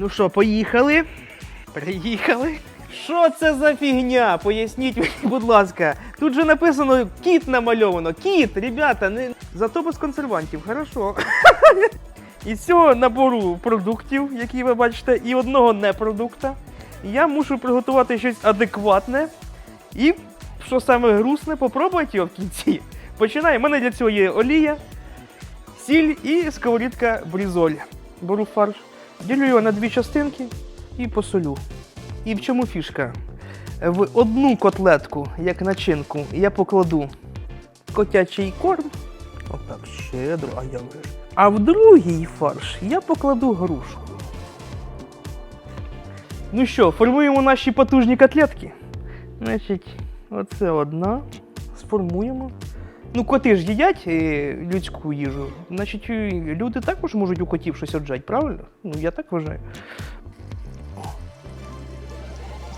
Ну що, поїхали? Приїхали. Що це за фігня? Поясніть мені, будь ласка. Тут же написано кіт намальовано. Кіт, ребята, не... зато без консервантів, хорошо. Із цього набору продуктів, які ви бачите, і одного непродукта, я мушу приготувати щось адекватне і, що саме грустне, попробувати його в кінці. Починаю. У мене для цього є олія, сіль і сковорідка брізоль. Беру фарш, ділю його на дві частинки і посолю. І в чому фішка? В одну котлетку, як начинку, я покладу котячий корм. Отак, щедро, а я вже. А в другий фарш я покладу грушку. Ну що, формуємо наші потужні котлетки. Значить, оце одна. Сформуємо. Ну, коти ж їдять е, людську їжу. Значить, люди також можуть у котів щось отжать, правильно? Ну, я так вважаю.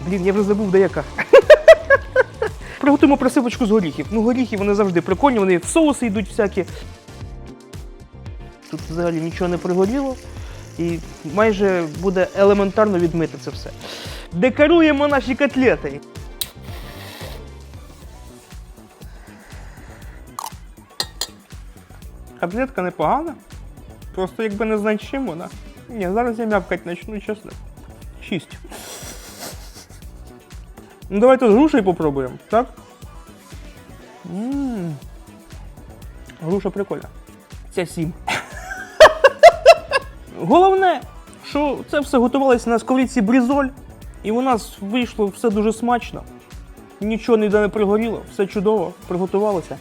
Блін, я вже забув, де яка. Приготуємо присипочку з горіхів. Ну, горіхи вони завжди прикольні, вони в соуси йдуть всякі. Тут взагалі нічого не пригоріло. І майже буде елементарно відмити це все. Декоруємо наші котлети. Котлетка непогана. Просто якби не знати, чим вона. Ні, зараз я м'явкать почну, чесно. Шість. Ну давайте з грушею попробуємо, так? Ммм. Груша прикольна. Це сім. Головне, що це все готувалося на сковорідці брізоль, і у нас вийшло все дуже смачно. Нічого ніде не пригоріло, все чудово, приготувалося.